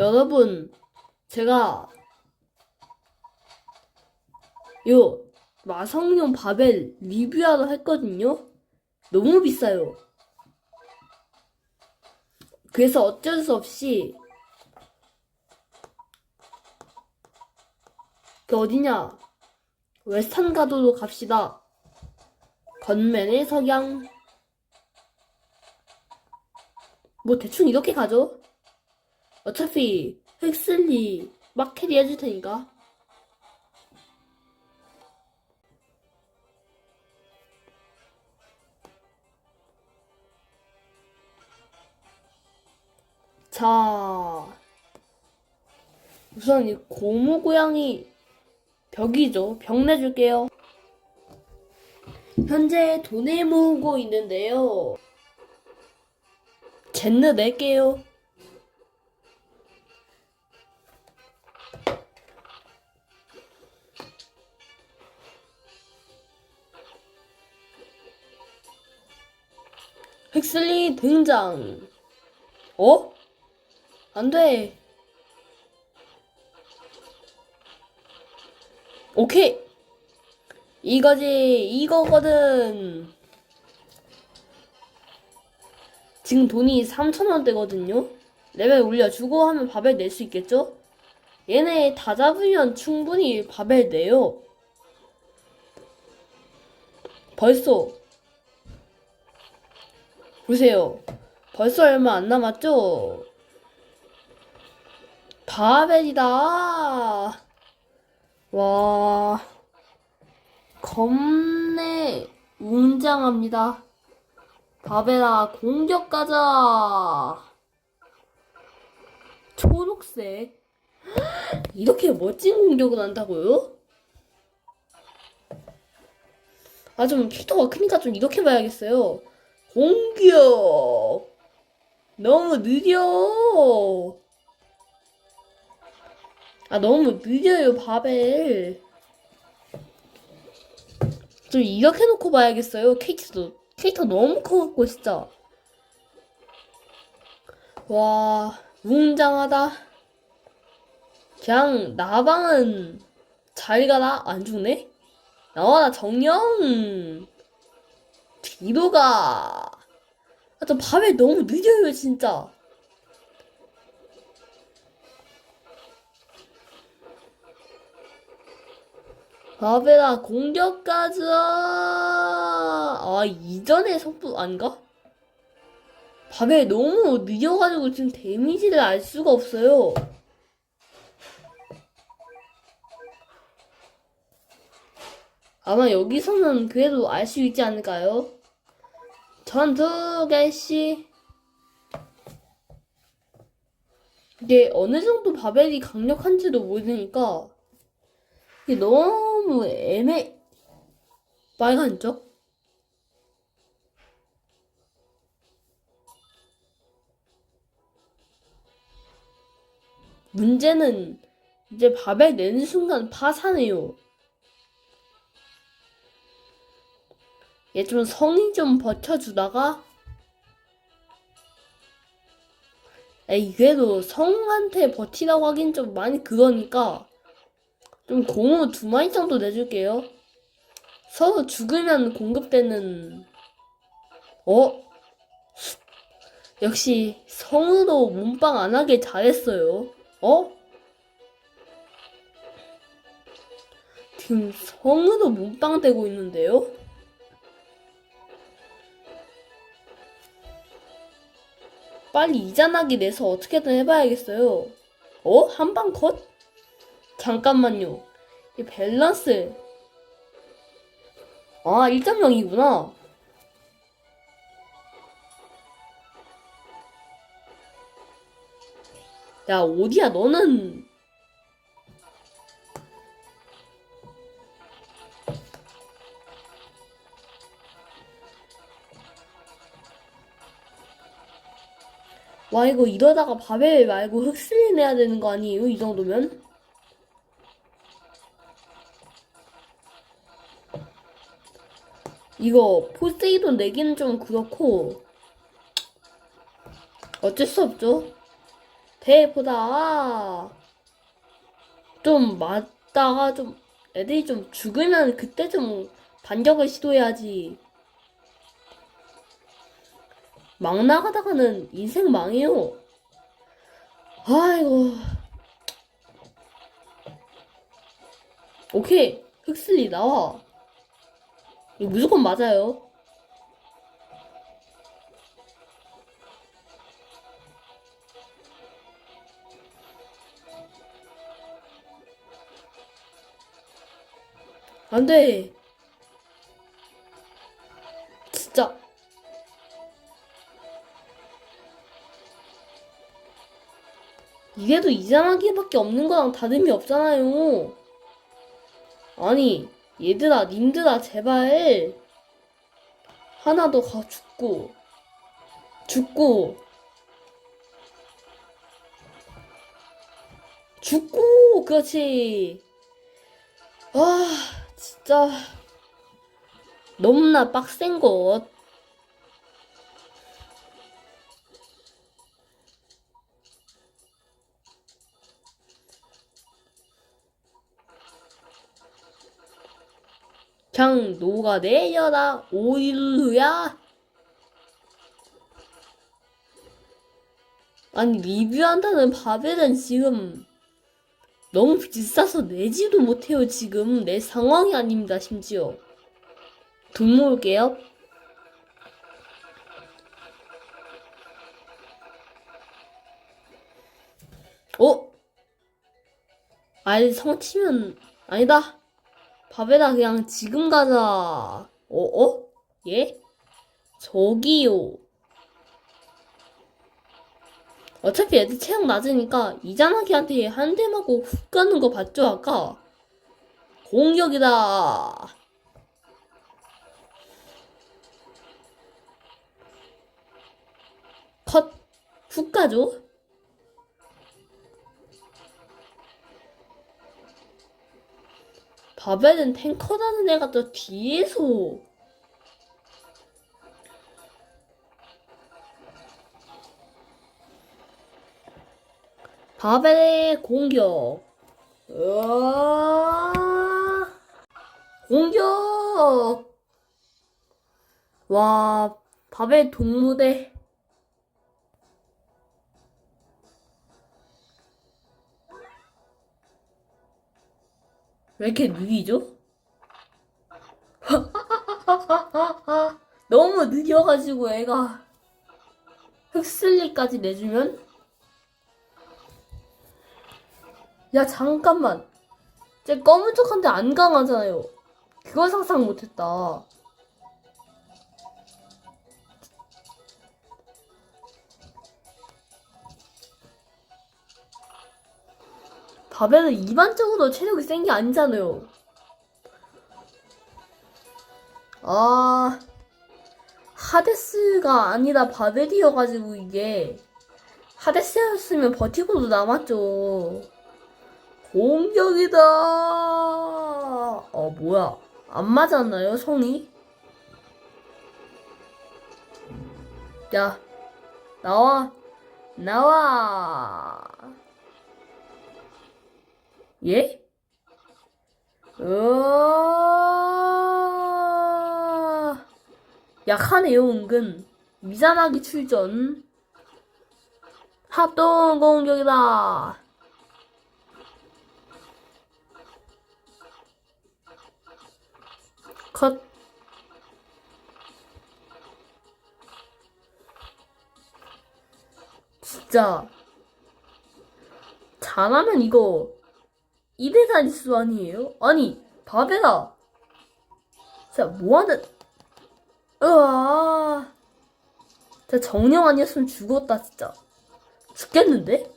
여러분, 제가 요 마성용 바벨 리뷰하러 했거든요. 너무 비싸요. 그래서 어쩔 수 없이 그 어디냐 웨스턴 가도로 갑시다. 건맨의 석양 뭐 대충 이렇게 가죠. 어차피 흑슬리 막 캐리 해줄 테니까. 자, 우선 이 고무 고양이 벽이죠. 벽 내줄게요. 현재 돈을 모으고 있는데요. 젠느 낼게요. 흑슬리 등장. 어? 안 돼. 오케이. 이거지, 이거거든. 지금 돈이 3,000원대거든요? 레벨 올려주고 하면 바벨 낼 수 있겠죠? 얘네 다 잡으면 충분히 바벨 내요. 벌써. 보세요. 벌써 얼마 안 남았죠? 바벨이다. 와. 겁내 웅장합니다. 바벨아, 공격 가자! 초록색. 이렇게 멋진 공격을 한다고요? 아, 좀 캐릭터가 크니까 좀 이렇게 봐야겠어요. 공격! 너무 느려! 아, 너무 느려요, 바벨. 좀 이렇게 놓고 봐야겠어요, 캐릭터도. 캐릭터 너무 커갖고, 진짜. 와, 웅장하다. 그냥, 나방은 잘 가라? 안 죽네? 나와라, 정령! 뒤로 가! 아, 저 밤에 너무 느려요, 진짜. 바벨아 공격 가자. 아 이전의 속도 아닌가? 바벨 너무 느려가지고 지금 데미지를 알 수가 없어요. 아마 여기서는 그래도 알 수 있지 않을까요? 전투 개시. 이게 어느 정도 바벨이 강력한지도 모르니까 이게 너무 애매 빨간 쪽? 문제는 이제 바벨 내는 순간 파산해요. 얘 좀 성의 좀 버텨주다가 에이 그래도 성한테 버티라고 하긴 좀 많이 그러니까 좀 고무 두 마리 정도 내줄게요. 서로 죽으면 공급되는 어? 역시 성으로 몸빵 안 하길 잘했어요. 어? 지금 성으로 몸빵 되고 있는데요? 빨리 이자나기 내서 어떻게든 해봐야겠어요. 어? 한 방 컷? 잠깐만요. 이 밸런스. 아, 1.0이구나. 야, 어디야, 너는. 와, 이거 이러다가 바벨 말고 흑슬리 내야 되는 거 아니에요? 이 정도면? 이거 포세이돈 내기는 좀 그렇고 어쩔 수 없죠. 대보다 좀 맞다가 좀 애들이 좀 죽으면 그때 좀 반격을 시도해야지. 막 나가다가는 인생 망해요. 아이고. 오케이. 흑슬리 나와. 이거 무조건 맞아요. 안 돼. 이래도 이상하기밖에 없는 거랑 다름이 없잖아요. 아니, 얘들아, 님들아, 제발. 하나 더 가 죽고. 죽고. 죽고, 그렇지. 아, 진짜. 너무나 빡센 것. 그냥 녹아내려라. 오일루야. 아니 리뷰한다는 바벨은 지금 너무 비싸서 내지도 못해요 지금. 내 상황이 아닙니다 심지어. 돈 모을게요. 어? 아니 성치면 아니다 밥에다 그냥 지금 가자. 어, 어? 예? 저기요. 어차피 애들 체력 낮으니까 이자나기한테 한 대 맞고 훅 가는 거 봤죠, 아까? 공격이다. 컷. 훅 가죠? 바벨은 탱커라는 애가 또 뒤에서. 바벨의 공격. 으아. 공격. 와 바벨 동무대 왜 이렇게 느리죠? 너무 느려가지고 애가 흑슬리까지 내주면? 야 잠깐만. 쟤 검은 척한데 안 강하잖아요. 그걸 상상 못했다 바벨은 일반적으로 체력이 센 게 아니잖아요. 아, 하데스가 아니라 바벨이어가지고 이게 하데스였으면 버티고도 남았죠. 공격이다. 어 뭐야? 안 맞았나요 성이? 야 나와 나와. 예? 으아 약하네요 은근. 미자나기 출전. 합동 공격이다. 컷. 진짜. 잘하면 이거 이대 다리수 아니에요? 아니 바베라 진짜 뭐하는 으아 진짜 정령 아니었으면 죽었다 진짜 죽겠는데?